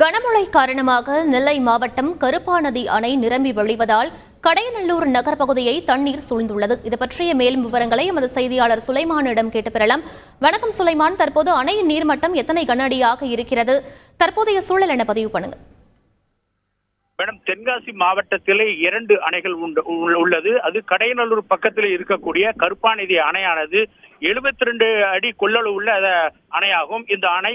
கனமழை காரணமாக நெல்லை மாவட்டம் கருப்பாநதி அணை நிரம்பி வழிவதால் கடையநல்லூர் நகர் பகுதியை தண்ணீர் சூழ்ந்துள்ளது. இது பற்றிய மேலும் விவரங்களை எமது செய்தியாளர் சுலைமானிடம் கேட்டு பெறலாம் வணக்கம் சுலைமான். தற்போது அணையின் நீர்மட்டம் எத்தனை கனஅடியாக இருக்கிறது? தற்போதைய சூழல் என பதிவு பண்ணுங்க. மேடம் தென்காசி மாவட்டத்திலே இரண்டு அணைகள் உண்டு உள்ளது. அது கடையநல்லூர் பக்கத்தில் இருக்கக்கூடிய கருப்பாநிதி அணையானது. 72 ரெண்டு அடி கொள்ளளவு உள்ள அணையாகும். இந்த அணை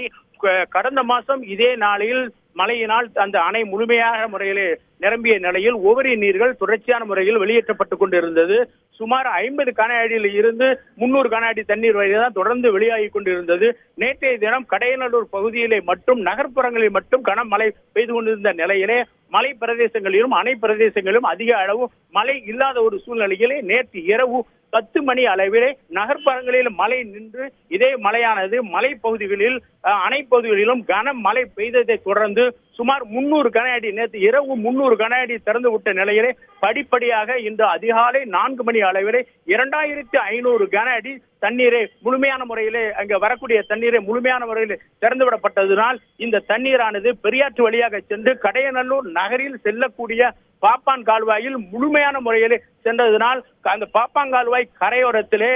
கடந்த மாசம் இதே நாளில் மழையினால் அந்த அணை முழுமையாக முறையில் நிரம்பிய நிலையில் உபரி நீர்கள் தொடர்ச்சியான முறையில் வெளியேற்றப்பட்டுக் கொண்டிருந்தது. சுமார் ஐம்பது கன அடியில் இருந்து முன்னூறு கன அடி தண்ணீர் வரை தான் தொடர்ந்து வெளியாகி கொண்டிருந்தது. நேற்றைய தினம் கடையநல்லூர் பகுதியிலே மட்டும் நகர்ப்புறங்களில் மட்டும் கனமழை பெய்து கொண்டிருந்த நிலையிலே மலை பிரதேசங்களிலும் அணை பிரதேசங்களிலும் அதிக அளவு மழை இல்லாத ஒரு சூழ்நிலையிலே நேற்று இரவு பத்து மணி அளவிலே நகர்ப்புறங்களில் மழை நின்று இதே மழையானது மலை பகுதிகளில் அணை பகுதிகளிலும் கனமழை பெய்ததை தொடர்ந்து சுமார் முன்னூறு கன அடி நேற்று இரவு முன்னூறு கன அடி திறந்து விட்ட நிலையிலே படிப்படியாக இன்று அதிகாலை நான்கு மணி அளவிலே இரண்டாயிரத்தி ஐநூறு கன அடி தண்ணீரை முழுமையான முறையிலே அங்க வரக்கூடிய தண்ணீரை முழுமையான முறையில் திறந்து விடப்பட்டதனால் இந்த தண்ணீரானது பெரியாற்று வழியாக சென்று கடையநல்லூர் நகரில் செல்லக்கூடிய பாப்பான் கால்வாயில் முழுமையான முறையில் சென்றதனால் அந்த பாப்பான் கால்வாய் கரையோரத்திலே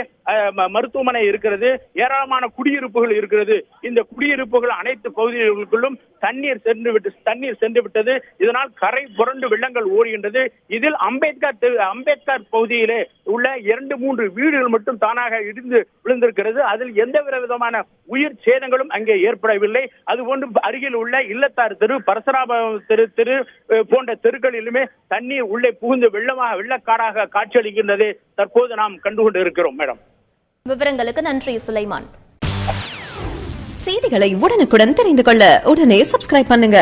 மருத்துவமனை இருக்கிறது ஏராளமான குடியிருப்புகள் இருக்கிறது. இந்த குடியிருப்புகள் அனைத்து பகுதிகளுக்குள்ளும் தண்ணீர் சென்று விட்டு தண்ணீர் சென்று விட்டது. இதனால் கரை புரண்டு வெள்ளங்கள் ஓடுகின்றது. இதில் அம்பேத்கர் தெரு- அம்பேத்கர் பகுதியிலே உள்ள இரண்டு மூன்று வீடுகள் மட்டும் தானாக இடிந்து விழுந்திருக்கிறது. அதில் எந்த விதமான உயிர் சேதங்களும் அங்கே ஏற்படவில்லை. அதுபோன்று அருகில் உள்ள இல்லத்தார் தெரு பரசுராம தெரு தெரு போன்ற தெருக்களிலுமே தண்ணீர் உள்ளே புகுந்து வெள்ளமாக வெள்ளக்காடாக காட்சியளிக்கின்றது. தற்போது நாம் கண்டுகொண்டு இருக்கிறோம் மேடம். விவரங்களுக்கு நன்றி சுலைமான். செய்திகளை உடனுக்குடன் தெரிந்து கொள்ள உடனே சப்ஸ்கிரைப் பண்ணுங்க.